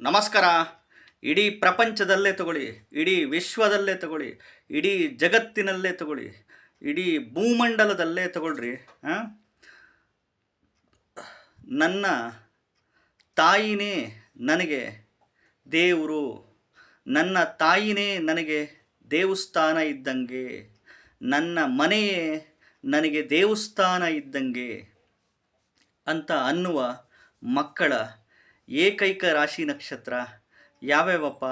ನಮಸ್ಕಾರ. ಇಡೀ ಪ್ರಪಂಚದಲ್ಲೇ ತಗೊಳ್ಳಿ, ಇಡೀ ವಿಶ್ವದಲ್ಲೇ ತಗೊಳ್ಳಿ, ಇಡೀ ಜಗತ್ತಿನಲ್ಲೇ ತಗೊಳ್ಳಿ, ಇಡೀ ಭೂಮಂಡಲದಲ್ಲೇ ತಗೊಳ್ರಿ ನನ್ನ ತಾಯಿನೇ ನನಗೆ ದೇವರು. ನನ್ನ ತಾಯಿನೇ ನನಗೆ ದೇವಸ್ಥಾನ ಇದ್ದಂಗೆ. ನನ್ನ ಮನೆಯೇ ನನಗೆ ದೇವಸ್ಥಾನ ಇದ್ದಂಗೆ ಅಂತ ಅನ್ನುವ ಮಕ್ಕಳ ಏಕೈಕ ರಾಶಿ ನಕ್ಷತ್ರ ಯಾವ್ಯಾವಪ್ಪ?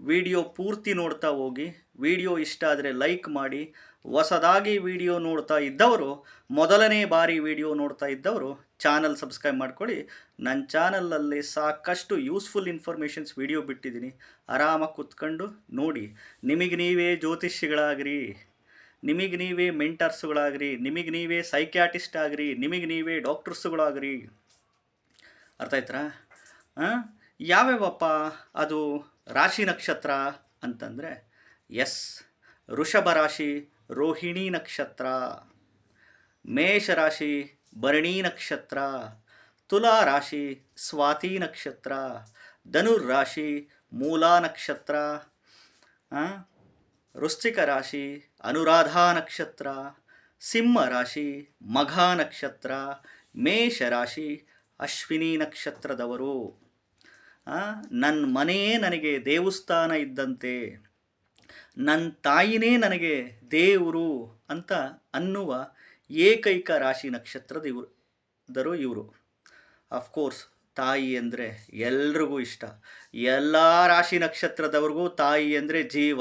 ವಿಡಿಯೋ ಪೂರ್ತಿ ನೋಡ್ತಾ ಹೋಗಿ, ವಿಡಿಯೋ ಇಷ್ಟ ಆದರೆ ಲೈಕ್ ಮಾಡಿ, ಹೊಸದಾಗಿ ವಿಡಿಯೋ ನೋಡ್ತಾ ಇದ್ದವರು, ಮೊದಲನೇ ಬಾರಿ ವಿಡಿಯೋ ನೋಡ್ತಾ ಇದ್ದವರು, ಚಾನಲ್ ಸಬ್ಸ್ಕ್ರೈಬ್ ಮಾಡ್ಕೊಳ್ಳಿ. ನನ್ನ ಚಾನಲಲ್ಲಿ ಸಾಕಷ್ಟು ಯೂಸ್ಫುಲ್ ಇನ್ಫಾರ್ಮೇಷನ್ಸ್ ವಿಡಿಯೋ ಬಿಟ್ಟಿದ್ದೀನಿ. ಆರಾಮಾಗಿ ಕೂತ್ಕೊಂಡು ನೋಡಿ. ನಿಮಗೆ ನೀವೇ ಜ್ಯೋತಿಷಿಗಳಾಗ್ರಿ ನಿಮಗೆ ನೀವೇ ಮೆಂಟರ್ಸ್ಗಳಾಗ್ರಿ, ನಿಮಗೆ ನೀವೇ ಸೈಕ್ಯಾಟಿಸ್ಟ್ ಆಗ್ರಿ, ನಿಮಗೆ ನೀವೇ ಡಾಕ್ಟರ್ಸ್ಗಳಾಗ್ರಿ. ಅರ್ಥ ಆಯ್ತಾ ಯಾವ್ಯಾವಪ್ಪ ಅದು ರಾಶಿ ನಕ್ಷತ್ರ ಅಂತಂದರೆ, ಎಸ್ ಋಷಭ ರಾಶಿ, ರೋಹಿಣಿ ನಕ್ಷತ್ರ ಮೇಷರಾಶಿ ಭರಣಿ ನಕ್ಷತ್ರ, ತುಲಾ ರಾಶಿ, ಸ್ವಾತಿ ನಕ್ಷತ್ರ, ಧನುರ್ ರಾಶಿ, ಮೂಲಾ ನಕ್ಷತ್ರ ವೃಶ್ಚಿಕ ರಾಶಿ, ಅನುರಾಧಾ ನಕ್ಷತ್ರ, ಸಿಂಹ ರಾಶಿ, ಮಘ ನಕ್ಷತ್ರ, ಮೇಷ ರಾಶಿ, ಅಶ್ವಿನಿ ನಕ್ಷತ್ರದವರು. ನನ್ನ ಮನೆಯೇ ನನಗೆ ದೇವಸ್ಥಾನ ಇದ್ದಂತೆ. ನನ್ನ ತಾಯಿನೇ ನನಗೆ ದೇವರು ಅಂತ ಅನ್ನುವ ಏಕೈಕ ರಾಶಿ ನಕ್ಷತ್ರದ ಇವರು. ಇವರು ಅಫ್ಕೋರ್ಸ್ ತಾಯಿ ಅಂದರೆ ಎಲ್ರಿಗೂ ಇಷ್ಟ. ಎಲ್ಲ ರಾಶಿ ನಕ್ಷತ್ರದವ್ರಿಗೂ ತಾಯಿ ಅಂದರೆ ಜೀವ.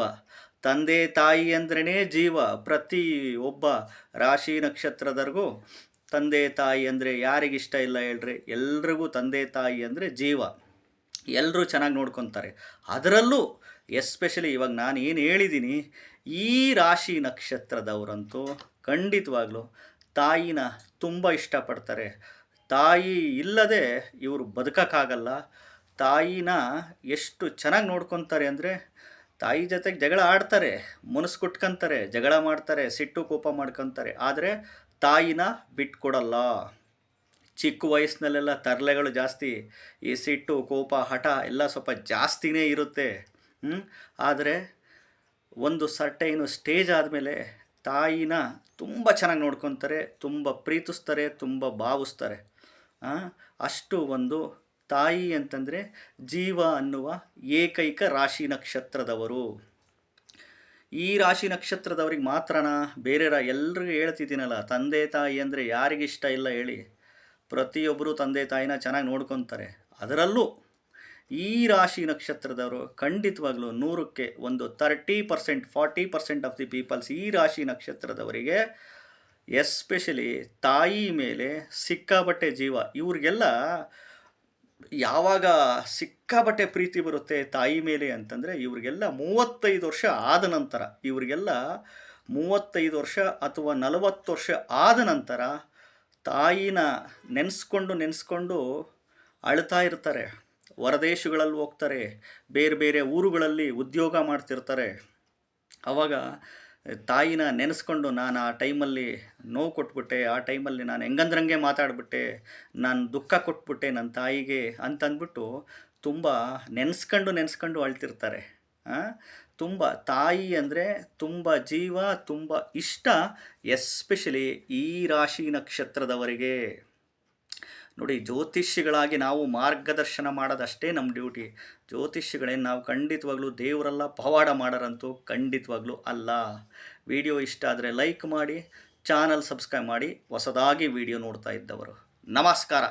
ತಂದೆ ತಾಯಿ ಅಂದ್ರೇ ಜೀವ. ಪ್ರತಿ ಒಬ್ಬ ರಾಶಿ ನಕ್ಷತ್ರದವ್ರಿಗೂ ತಂದೆ ತಾಯಿ ಅಂದರೆ ಯಾರಿಗಿಷ್ಟ ಇಲ್ಲ ಹೇಳ್ರಿ. ಎಲ್ರಿಗೂ ತಂದೆ ತಾಯಿ ಅಂದರೆ ಜೀವ. ಎಲ್ಲರೂ ಚೆನ್ನಾಗಿ ನೋಡ್ಕೊತಾರೆ. ಅದರಲ್ಲೂ ಎಸ್ಪೆಷಲಿ ಇವಾಗ ನಾನು ಏನು ಹೇಳಿದ್ದೀನಿ ಈ ರಾಶಿ ನಕ್ಷತ್ರದವರಂತೂ ಖಂಡಿತವಾಗ್ಲೂ ತಾಯಿನ ತುಂಬ ಇಷ್ಟಪಡ್ತಾರೆ. ತಾಯಿ ಇಲ್ಲದೆ ಇವರು ಬದುಕೋಕ್ಕಾಗಲ್ಲ. ತಾಯಿನ ಎಷ್ಟು ಚೆನ್ನಾಗಿ ನೋಡ್ಕೊತಾರೆ ಅಂದರೆ ತಾಯಿ ಜೊತೆಗೆ ಜಗಳ ಆಡ್ತಾರೆ, ಮನಸ್ಸು ಕುಟ್ಕೊಂತಾರೆ, ಜಗಳ ಮಾಡ್ತಾರೆ, ಸಿಟ್ಟು ಕೋಪ ಮಾಡ್ಕೊತಾರೆ. ಆದರೆ ತಾಯಿನ ಬಿಟ್ಕೊಡಲ್ಲ. ಚಿಕ್ಕ ವಯಸ್ಸಿನಲ್ಲೆಲ್ಲ ತರಲೆಗಳು ಜಾಸ್ತಿ, ಈ ಸಿಟ್ಟು, ಕೋಪ, ಹಠ ಎಲ್ಲ ಸ್ವಲ್ಪ ಜಾಸ್ತಿನೇ ಇರುತ್ತೆ? ಆದರೆ ಒಂದು ಸರ್ಟೈನು ಸ್ಟೇಜ್ ಆದಮೇಲೆ ತಾಯಿನ ತುಂಬ ಚೆನ್ನಾಗಿ ನೋಡ್ಕೊತಾರೆ, ತುಂಬ ಪ್ರೀತಿಸ್ತಾರೆ, ತುಂಬ ಭಾವಿಸ್ತಾರೆ. ಅಷ್ಟು ಒಂದು ತಾಯಿ ಅಂತಂದರೆ ಜೀವ ಅನ್ನುವ ಏಕೈಕ ರಾಶಿ ನಕ್ಷತ್ರದವರು. ಈ ರಾಶಿ ನಕ್ಷತ್ರದವ್ರಿಗೆ ಮಾತ್ರನಾ ಬೇರೆ ರಾ ಎಲ್ರಿಗೂ ಹೇಳ್ತಿದ್ದೀನಲ್ಲ, ತಂದೆ ತಾಯಿ ಅಂದರೆ ಯಾರಿಗಿಷ್ಟ ಇಲ್ಲ ಹೇಳಿ. ಪ್ರತಿಯೊಬ್ಬರು ತಂದೆ ತಾಯಿನ ಚೆನ್ನಾಗಿ ನೋಡ್ಕೊತಾರೆ. ಅದರಲ್ಲೂ ಈ ರಾಶಿ ನಕ್ಷತ್ರದವರು ಖಂಡಿತವಾಗ್ಲೂ ನೂರಕ್ಕೆ ಒಂದು thirty percent forty percent of the peoples ಈ ರಾಶಿ ನಕ್ಷತ್ರದವರಿಗೆ ಎಸ್ಪೆಷಲಿ ತಾಯಿ ಮೇಲೆ ಸಿಕ್ಕಾಬಟ್ಟೆ ಜೀವ. ಇವ್ರಿಗೆಲ್ಲ ಯಾವಾಗ ಸಿಕ್ಕಾಬಟ್ಟೆ ಪ್ರೀತಿ ಬರುತ್ತೆ ತಾಯಿ ಮೇಲೆ ಅಂತಂದರೆ ಇವ್ರಿಗೆಲ್ಲ ಮೂವತ್ತೈದು ವರ್ಷ ಆದ ನಂತರ, ಇವರಿಗೆಲ್ಲ ಮೂವತ್ತೈದು ವರ್ಷ ಅಥವಾ ನಲವತ್ತು ವರ್ಷ ಆದ ನಂತರ ತಾಯಿನ ನೆನೆಸ್ಕೊಂಡು ನೆನೆಸ್ಕೊಂಡು ಅಳ್ತಾ ಇರ್ತಾರೆ. ಹೊರದೇಶಗಳಲ್ಲಿ ಹೋಗ್ತಾರೆ. ಬೇರೆ ಬೇರೆ ಊರುಗಳಲ್ಲಿ ಉದ್ಯೋಗ ಮಾಡ್ತಿರ್ತಾರೆ. ಆವಾಗ ತಾಯಿನ ನೆನೆಸ್ಕೊಂಡು ನಾನು ಆ ಟೈಮಲ್ಲಿ ನೋವು ಕೊಟ್ಬಿಟ್ಟೆ. ಆ ಟೈಮಲ್ಲಿ ನಾನು ಹೆಂಗಂದ್ರಂಗೆ ಮಾತಾಡಿಬಿಟ್ಟೆ. ನಾನು ದುಃಖ ಕೊಟ್ಬಿಟ್ಟೆ ನನ್ನ ತಾಯಿಗೆ ಅಂತಂದ್ಬಿಟ್ಟು ತುಂಬ ನೆನೆಸ್ಕೊಂಡು ನೆನೆಸ್ಕೊಂಡು ಅಳ್ತಿರ್ತಾರೆ? ತುಂಬ ತಾಯಿ ಅಂದರೆ ತುಂಬ ಜೀವ, ತುಂಬ ಇಷ್ಟ, ಎಸ್ಪೆಷಲಿ ಈ ರಾಶಿ ನಕ್ಷತ್ರದವರಿಗೆ. ನೋಡಿ ಜ್ಯೋತಿಷಿಗಳಾಗಿ ನಾವು ಮಾರ್ಗದರ್ಶನ ಮಾಡೋದಷ್ಟೇ ನಮ್ಮ ಡ್ಯೂಟಿ. ಜ್ಯೋತಿಷಿಗಳೇನು ನಾವು ಖಂಡಿತವಾಗ್ಲೂ ದೇವರೆಲ್ಲ ಪವಾಡ ಮಾಡೋರಂತೂ ಖಂಡಿತವಾಗ್ಲೂ ಅಲ್ಲ. ವಿಡಿಯೋ ಇಷ್ಟ ಆದರೆ ಲೈಕ್ ಮಾಡಿ, ಚಾನಲ್ ಸಬ್ಸ್ಕ್ರೈಬ್ ಮಾಡಿ, ಹೊಸದಾಗಿ ವಿಡಿಯೋ ನೋಡ್ತಾ ಇದ್ದವರು. ನಮಸ್ಕಾರ.